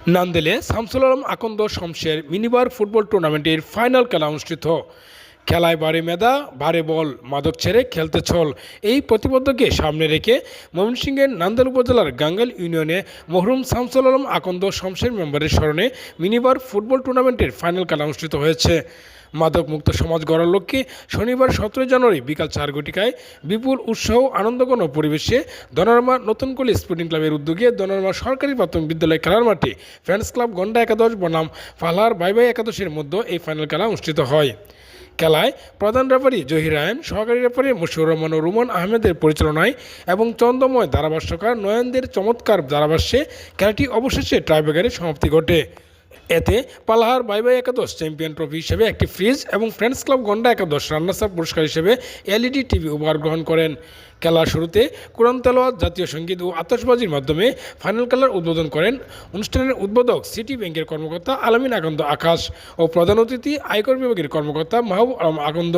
নান্দেলে শামসুল আলম আকন্দ শমশের মিনিবার ফুটবল টুর্নামেন্টের ফাইনাল খেলা অনুষ্ঠিত। খেলায় বারে মেদা বারে বল, মাদক ছেড়ে খেলতে ছল। এই প্রতিবদ্ধকে সামনে রেখে ময়মনসিংহের নান্দেল উপজেলার গাঙ্গাল ইউনিয়নে মহরুম শামসুল আলম আকন্দ শমশের মেম্বারের স্মরণে মিনিবার ফুটবল টুর্নামেন্টের ফাইনাল খেলা অনুষ্ঠিত হয়েছে। মাদক মুক্ত সমাজ গড়ার লক্ষ্যে শনিবার সতেরোই জানুয়ারি বিকাল চার ঘটিকায় বিপুল উৎসাহ, আনন্দঘন পরিবেশে দনারমা নতুনকলি স্পোর্টিং ক্লাবের উদ্যোগে দনারমা সরকারি প্রাথমিক বিদ্যালয় খেলার মাঠে ফ্রেন্ডস ক্লাব গন্ডা একাদশ বনাম ফালহার বাই বাই একাদশের মধ্যে এই ফাইনাল খেলা অনুষ্ঠিত হয়। খেলায় প্রধান রেফারি জহির রায়ন সহকারী রেফারি মুশিউর রহমান ও রুমন আহমেদের পরিচালনায় এবং চন্দ্রময় ধারাভাষ্যকার নয়নদের চমৎকার ধারাভাষ্যে খেলাটি অবশেষে টাইব্রেকারে সমাপ্তি ঘটে। এতে পালাহার বাই বাই একাদশ চ্যাম্পিয়ন ট্রফি হিসেবে একটি ফ্রিজ এবং ফ্রেন্ডস ক্লাব গন্ডা একাদশ রান্নাসার পুরস্কার হিসেবে এলইডি টিভি উপহার গ্রহণ করেন। খেলার শুরুতে কোরআন তেলোয়াত জাতীয় সংগীত ও আতশবাজির মাধ্যমে ফাইনাল খেলার উদ্বোধন করেন। অনুষ্ঠানের উদ্বোধক সিটি ব্যাংকের কর্মকর্তা আলামিন আকন্দ আকাশ ও প্রধান অতিথি আয়কর বিভাগের কর্মকর্তা মাহবুব আলম আকন্দ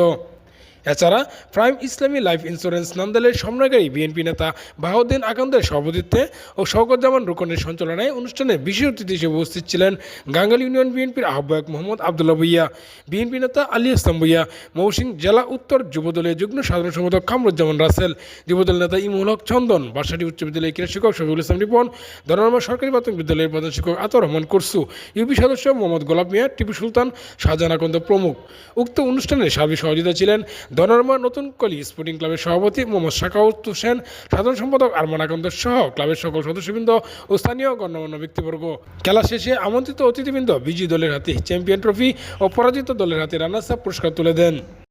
এছাড়া প্রাইম ইসলামী লাইফ ইন্স্যুরেন্স নান্দালের সমন্বয়কারী বিএনপি নেতা বাহাউদ্দিন আকান্দের সভাপতিত্বে ও শওকতজামান রুকনের সঞ্চালনায় অনুষ্ঠানে বিশেষ অতিথি হিসেবে উপস্থিত ছিলেন গাঙ্গাল ইউনিয়ন বিএনপির আহ্বায়ক মোহাম্মদ আবদুল্লা ভুইয়া, বিএনপি নেতা আলী ইসলাম ভুইয়া মৌসিং জেলা উত্তর যুবদলের যুগ্ম সাধারণ সম্পাদক কামরুজ্জামান রাসেল, যুবদল নেতা ইমুল হক চন্দন, বাসাটি উচ্চ বিদ্যালয়ের ক্রীড়া শিক্ষক শফিউল ইসলাম রিপন ধরনামা সরকারি প্রাথমিক বিদ্যালয়ের প্রধান শিক্ষক আতর রহমান কুরসু, ইউপি সদস্য মোহাম্মদ গোলাপ মিয়া টিপু সুলতান, শাহজাহান আকন্দ প্রমুখ। উক্ত অনুষ্ঠানে সার্বিক সহযোগিতা ছিলেন ধনরমা নতুন কলি স্পোর্টিং ক্লাবের সভাপতি মোহাম্মদ শাকাউত হোসেন, সাধারণ সম্পাদক আরমান আকন্দ সহ ক্লাবের সকল সদস্যবৃন্দ ও স্থানীয় গণ্যমান্য ব্যক্তিবর্গ। খেলা শেষে আমন্ত্রিত অতিথিবৃন্দ বিজয়ী দলের হাতে চ্যাম্পিয়ন ট্রফি ও পরাজিত দলের হাতে রানার্স পুরস্কার তুলে দেন।